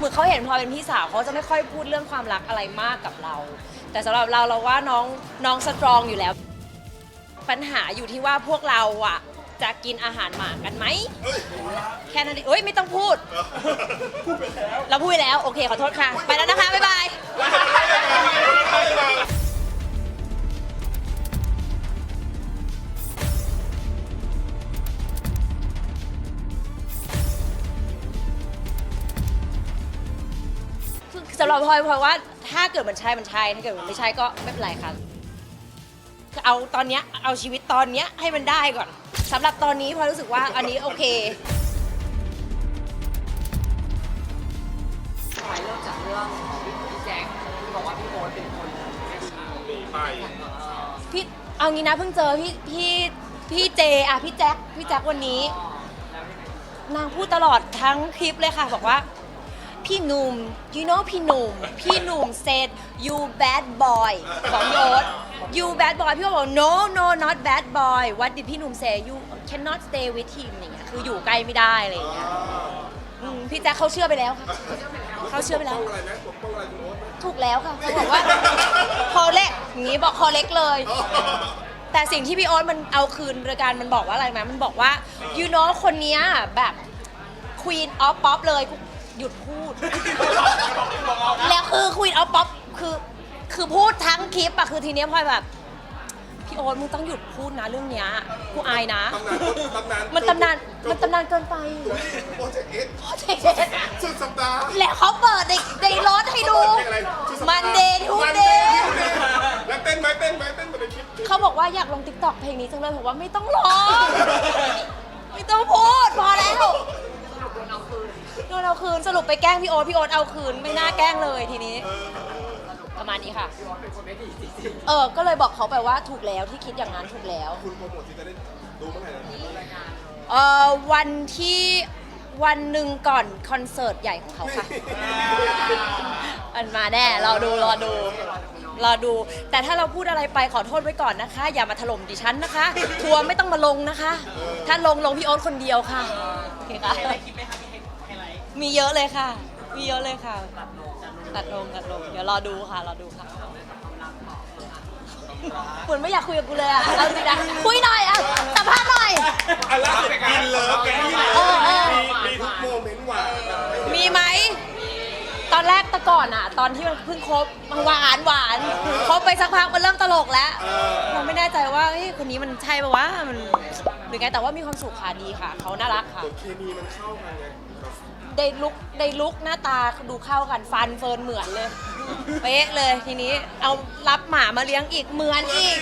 เหมือนเขาเห็นพลอยเป็นพี่สาวเขาจะไม่ค่อยพูดเรื่องความรักอะไรมากกับเรา แต่สำหรับเราเราว่าน้องน้องสตรองอยู่แล้ว ปัญหาอยู่ที่ว่าพวกเราอะจะกินอาหารหมากันไหมแค่นั้นเองเอ้ยไม่ต้องพูด เราพูดไปแล้ว โอเคขอโทษค่ะ ไปแล้วนะคะ บ๊ายบาย สำหรับพลอยพลอยว่าถ้าเกิดมันใช่มันใช่ถ้าเกิดมันไม่ใช่ก็ไม่เป็นไรค่ะคือเอาตอนเนี้ยเอาชีวิตตอนเนี้ยให้มันได้ก่อนสำหรับตอนนี้พลอยรู้สึกว่าอันนี้โอเค ขอให้เริ่มจากเรื่องของพี่แจ็คที่บอกว่าพี่โบ๊ทเป็นคนหนีไปพี่เอางี้นะเพิ่งเจอพี่พี่พี่เจอะพี่แจ็คพี่แจ็ควันนี้ แล้วยังไง นางพูดตลอดทั้งคลิปเลยค่ะ บอกว่า พี่หนุ่ม you know พี่หนุ่ม พี่หนุ่ม said you bad boy ของพี่โอ๊ต you bad boy พี่โอ๊ตบอก no no not bad boy what did พี่หนุ่ม say you cannot stay with him อย่างเงี้ยคืออยู่ใกล้ไม่ได้อะไรอย่างเงี้ยอืมพี่แจ็คเขาเชื่อไปแล้วค่ะเขาเชื่อไปแล้ว อะไรไหมปกป้องอะไรคุณโอ๊ตไหมถูกแล้วค่ะเขาบอกว่า คอเล็กอย่างนี้บอกคอเล็กเลย แต่สิ่งที่พี่โอ๊ตมันเอาคืนรายการมันบอกว่าอะไรไหมมันบอกว่า you know คนเนี้ยแบบ queen of pop เลย หยุดพูด แล้วคือ queen of pop คือคือพูดทั้งคลิปอะคือทีเนี้ยพลอยแบบ พี่โอ๊ตมึงต้องหยุดพูดนะเรื่องเนี้ยกูอายนะ ตำนานตำนานมันตำนานมันตำนานเกินไปโปรเจกต์เอ็กซ์โปรเจกต์สุดสัปดาห์ แล้วเขาเปิดในในรถให้ดูเพลงอะไรสุดสัปดาห์มันเดย์ทู Monday เดย์ Tuesday แล้วเต้นไหมเต้นไหมเต้นเหมือนในคลิปเขาบอกว่าอยากลงติ๊กต็อกเพลงนี้จังเลยผมว่าไม่ต้องร้อง ไม่ต้องพูดพอแล้ว คืนโดนเอาคืนสรุปไปแกล้งพี่โอ๊ตพี่โอ๊ตเอาคืนไม่น่าแกล้งเลยทีนี้ ประมาณนี้ค่ะ พี่โบ๊ทเป็นคนไม่ดีจริงเออ ก็เลยบอกเขาไปว่าถูกแล้วที่คิดอย่างนั้นถูกแล้วคุณโปรโมทที่จะได้ดูเมื่อไหร่นะๆรายการเออวันที่วันหนึ่งก่อนคอนเสิร์ตใหญ่ของเขาค่ะ อันมาแน่รอดูรอดูรอดู แต่ถ้าเราพูดอะไรไปขอโทษไว้ก่อนนะคะ อย่ามาถล่มดิฉันนะคะ ทัวร์ไม่ต้องมาลงนะคะ ถ้าลงลงพี่โอ๊ตคนเดียวค่ะโอเคค่ะมี เยอะเลยค่ะ มีเยอะเลยค่ะ ตัดลงตัดลงเดี๋ยวรอดูค่ะ รอดูค่ะเหมือนไม่อยากคุยกับกูเลยอะเอาจริงนะคุยหน่อยอะสัมภาษณ์หน่อย อันล่าสุดกินเลิฟแกนี่เออเออ มีมีทุกโมเมนต์หวานแบบมีไหม ตอนแรกแต่ก่อนอะ ตอนที่มันเพิ่งคบมันหวานหวานคบไปสักพักมันเริ่มตลกแล้ว เราไม่แน่ใจว่าเฮ้ยคนนี้มันใช่ปะวะมัน หรือไงแต่ว่ามีความสุขค่ะดีค่ะ เขาน่ารักค่ะ บทเคมีมันเข้ากันไงแบบได้ลุกได้ลุกหน้าตาดูเข้ากันฟันเฟิร์นเหมือนเลย เป๊ะเลยทีนี้เอารับหมามาเลี้ยงอีกเหมือนอีก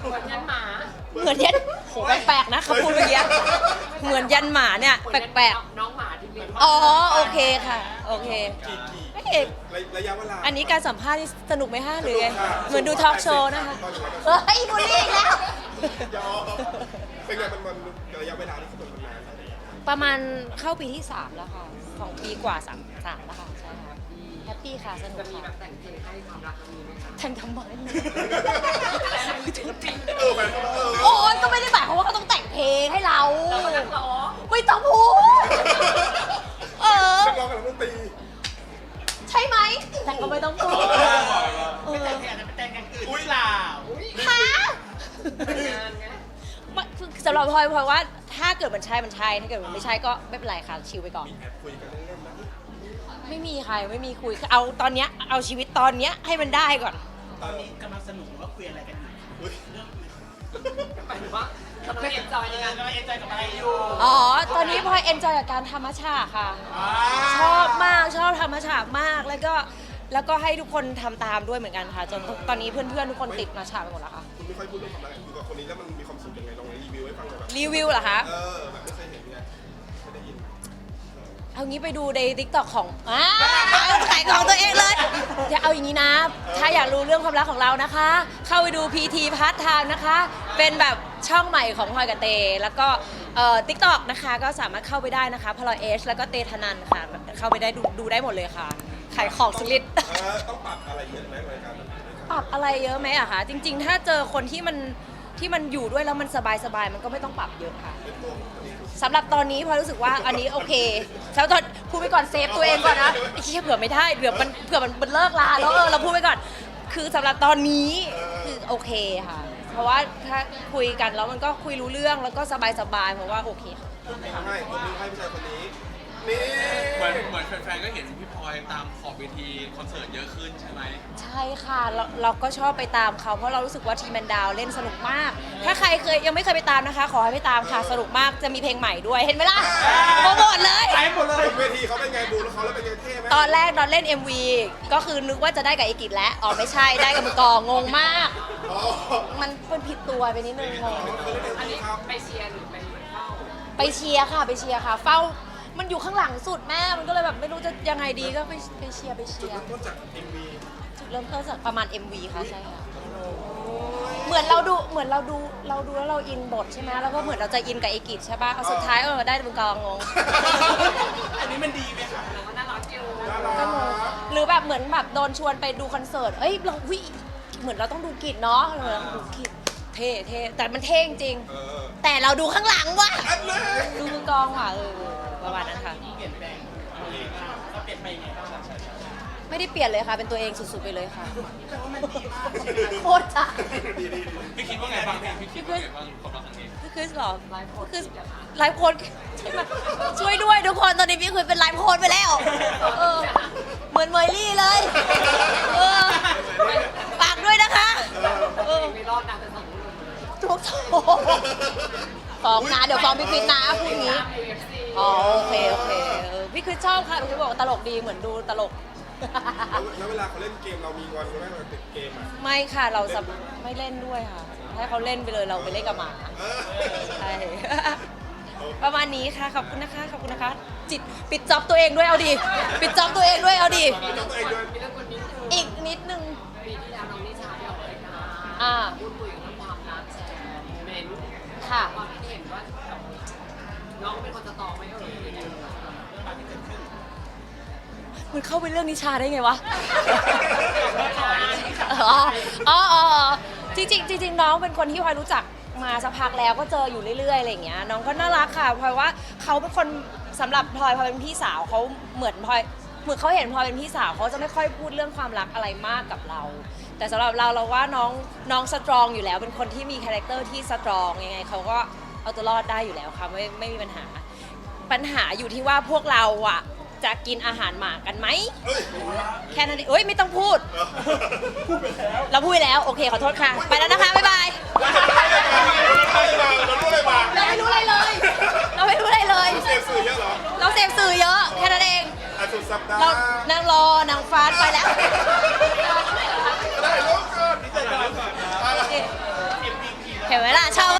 เหมือนยันหมาเหมือนยันโหแปลกๆนะเขาพูดเมื่อกี้เหมือนยันหมาเนี่ยแปลกน้องหมาที่เป็นๆอ๋อโอเคค่ะ โอเคกี่กี่เอ๊ะระระยะเวลา อันนี้การสัมภาษณ์นี่สนุกไหมฮะหรือไงสนุกค่ะเหมือนดูทอล์กโชว์นะคะ เฮ้ยบูลลี่อีกแล้ว ยอม เป็นไงมันมันระยะเวลาที่สุดมันนานประมาณเข้าปีที่ 3 แล้วค่ะสองปีกว่าสามสามแล้วค่ะใช่ค่ะแฮปปี้ค่ะสนุจะกมีแบค่ะบแต่งเพลงให้ความรักมีไหมคะแทงทำไมเออมันเออโอ้ยก็ไม่ได้หมายความว่าเขาต้องแต่งเพลงให้เราเราก็นักร้องไม่ต้องพูดเออนักร้องกับนักดนตรีใช่ไหมแต่ก็ไม่ต้องพูดำหรับพลอยพลอยว่าถ้าเกิดมันใช่มันใช่ถ้าเกิดมันไม่ใช่ก็ไม่เป็นไรค่ะชิลไปก่อนแอบคุยกันเล่นๆนะไม่มีใครไม่มีคุยคือเอาตอนเนี้ยเอาชีวิตตอนเนี้ยให้มันได้ก่อน ตอนนี้กำลังสนุกหรือว่าคุยอะไรกันอยู่อุ้ยหมายถึงว่าเราเอ็นจอยในงานกำลังเอ็นจอยกับอะไรอยู่อ๋อ ตอนนี้พลอยเอนจอยกับการธรรมชาติค่ะชอบมากชอบธรรมชาติมากแล้วก็ แล้วก็ให้ทุกคนทำตามด้วยเหมือนกันค่ะ จนตอนนี้เพื่อนๆทุกคนติดมาชาไปหมดแล้วค่ะ คุณไม่ค่อยพูดเรื่องความรักอยู่กับคนนี้แล้วมันมีความสุขยังไงลองรีวิวให้ฟังหน่อยแบบรีวิวเหรอคะ เออแบบไม่เคยเห็นไงไม่ได้ยินเอางี้ไปดูในทิกตอกของอ่าขายของตัวเองเลยอย่าเอาอย่างนี้นะ ถ้าอยากรู้เรื่องความรักของเรานะคะ เข้าไปดู PT พาร์ทไทม์นะคะ เป็นแบบช่องใหม่ของพลอยกับเต แล้วก็เอ่อทิกตอกนะคะ ก็สามารถเข้าไปได้นะคะพลอยเอชแล้วก็เตธนันค่ะ เข้าไปได้ดูดูได้หมดเลยค่ะ ขายของสลิดเออต้องปรับอะไรเยอะไหมรายการแบบนี้ปรับอะไรเยอะไหมอะคะจริง ๆ ถ้าเจอคนที่มันที่มันอยู่ด้วยแล้วมันสบายๆมันก็ไม่ต้องปรับเยอะค่ะเป็นตัวของตัวเองสำหรับตอนนี้พลอยรู้สึกว่าอันนี้โอเคสำหรับตอนพูดไปก่อนเซฟตัวเองก่อนนะไอ้เหี้ยเผื่อไม่ได้เผื่อมันเผื่อมันมันเลิกลาแล้วเออเราพูดไปก่อน คือสำหรับตอนนี้คือโอเคค่ะ เพราะว่าถ้าคุยกันแล้วมันก็คุยรู้เรื่องแล้วก็สบายๆเพราะว่าโอเคค่ะผมมีให้ผมมีให้ผู้ชายคนนี้ นี่ เหมือนเหมือนแฟนๆก็เห็นพี่พลอยตามขอบเวทีคอนเสิร์ตเยอะขึ้นใช่ไหม ใช่ค่ะเราเราก็ชอบไปตามเขาเพราะเรารู้สึกว่าทีมแมนดาวเล่นสนุกมาก ถ้าใครเคยยังไม่เคยไปตามนะคะ ขอให้ไปตามค่ะสนุกมากจะมีเพลงใหม่ด้วยเห็นไหมล่ะโปรโมทเลย หายหมดเลยบนเวทีเขาเป็นไงดูแล้วเขาแล้วเป็นไงเท่ไหมตอนแรกตอนเล่น MV ก็คือนึกว่าจะได้กับไอกิจแล้วอ๋อไม่ใช่ได้กับมือกลองงงมาก อ๋อมันเป็นผิดตัวไปนิดนึงงงอันนี้ไปเชียร์หรือไปเฝ้า ไปเชียร์ค่ะไปเชียร์ค่ะ เฝ้า มันอยู่ข้างหลังสุดแม่ มันก็เลยแบบไม่รู้จะยังไงดีก็ไปไปเชียร์ไปเชีจุดยร์เริ่มต้นจาก MV จุดเริ่มต้นจากประมาณ MV ค่ะใช่ค่ะ เหมือนเราดูเหมือนเราดูเราดูแล้วเราอินบทใช่ไหมแล้วก็เหมือนเราจะอินกับไอกิจใช่ป่ะเอาสุดท้ายเออได้มือกลองงง อันนี้มันดีไหมคะแล้วก็น่ารักอยู่ก็งงหรือแบบเหมือนแบบโดนชวนไปดูคอนเสิร์ต เอ้ยเราวิเหมือนเราต้องดูกิจเนาะเหมือนดูกิจเท่เท่แต่มันเท่จริง เออๆแต่เราดูข้างหลังว่ะ อันเลยดูมือกลองว่ะเออ ประมาณนั้นค่ะ เปลี่ยนแปลงตัวเองมากเราเปลี่ยนไปยังไงบ้างใช่ใช่ไม่ได้เปลี่ยนเลยค่ะ เป็นตัวเองสุดๆไปเลยค่ะ แต่ว่ามันดีมากโคตรจ้ะดีดีดีพี่คิดว่าไงบ้างพี่พี่คิดว่าไงบ้างความรักครั้งนี้พี่คริสเหรอไลฟ์โพสต์พี่คริสที่จะมาไลฟ์โค้ดใช่ไหมช่วยด้วยทุกคนตอนนี้พี่คริสเป็นไลฟ์โค้ดไปแล้วเออเหมือนเมยลี่เลยเออฝากด้วยนะคะเออไม่รอดนะแต่สองคนทุกโถฟ้องนะเดี๋ยวฟ้องพี่คริสนะพรุ่งนี้ยูเอฟซีอ๋อโอเคโอเคเออพี่คริสชอบค่ะพี่คริสบอกว่าตลกดีเหมือนดูตลก แล้วแล้วเวลาเขาเล่นเกมเรามีงอนไหมเราติดเกมอะไม่ค่ะเราจะไม่เล่นด้วยค่ะ ให้เขาเล่นไปเลยเราไปเล่นกับหมา เออใช่ ประมาณนี้ค่ะ ขอบคุณนะคะ ขอบคุณนะคะ จิตปิดจ็อบตัวเองด้วยเอาดี ปิดจ็อบตัวเองด้วยเอาดีมีน้องตัวเองด้วยมีเรื่องคนนี้คืออีกนิดนึง ปีที่แล้วน้องนิชาไปออกรายการอ่าพูดคุยกันเรื่องความรักแชร์โมเมนต์ค่ะ ความ น้องเป็นคนสตรองไหมเอ่ยยังไงมันเข้าไปเรื่องนิชาได้ไงวะ อ๋ออ๋ออ๋อจริงๆจริงๆน้องเป็นคนที่พลอยรู้จักมาสักพักแล้วก็เจออยู่เรื่อยๆอะไรอย่างเงี้ยน้องก็น่ารักค่ะพลอยว่าเขาเป็นคนสำหรับพลอยพลอยเป็นพี่สาวเขาเหมือนพลอยเหมือนเขาเห็นพลอยเป็นพี่สาวเขาจะไม่ค่อยพูดเรื่องความรักอะไรมากกับเรา แต่สำหรับเราเราว่าน้องน้องสตรองอยู่แล้ว เป็นคนที่มีคาแรคเตอร์ที่สตรองยังไงเขาก็ เอาตัวรอดได้อยู่แล้วค่ะไม่ไม่มีปัญหา ปัญหาอยู่ที่ว่าพวกเราอะจะกินอาหารหมากันไหมเฮ้ยแค่นั้นเองเอ้ยไม่ต้องพูดเราพูดไปแล้ว โอเคขอโทษค่ะ ไปแล้วนะคะ บ๊ายบายเรารู้อะไรมาเราไม่รู้อะไรเลย เราไม่รู้อะไรเลย เสพสื่อเยอะเหรอเราเสพสื่อเยอะ แค่นั้นเอง อะสุดสัปดาห์เรานางรอนางฟ้าไปแล้ว ได้ลูกก่อนดีใจก่อนเห็นไหมล่ะชอบ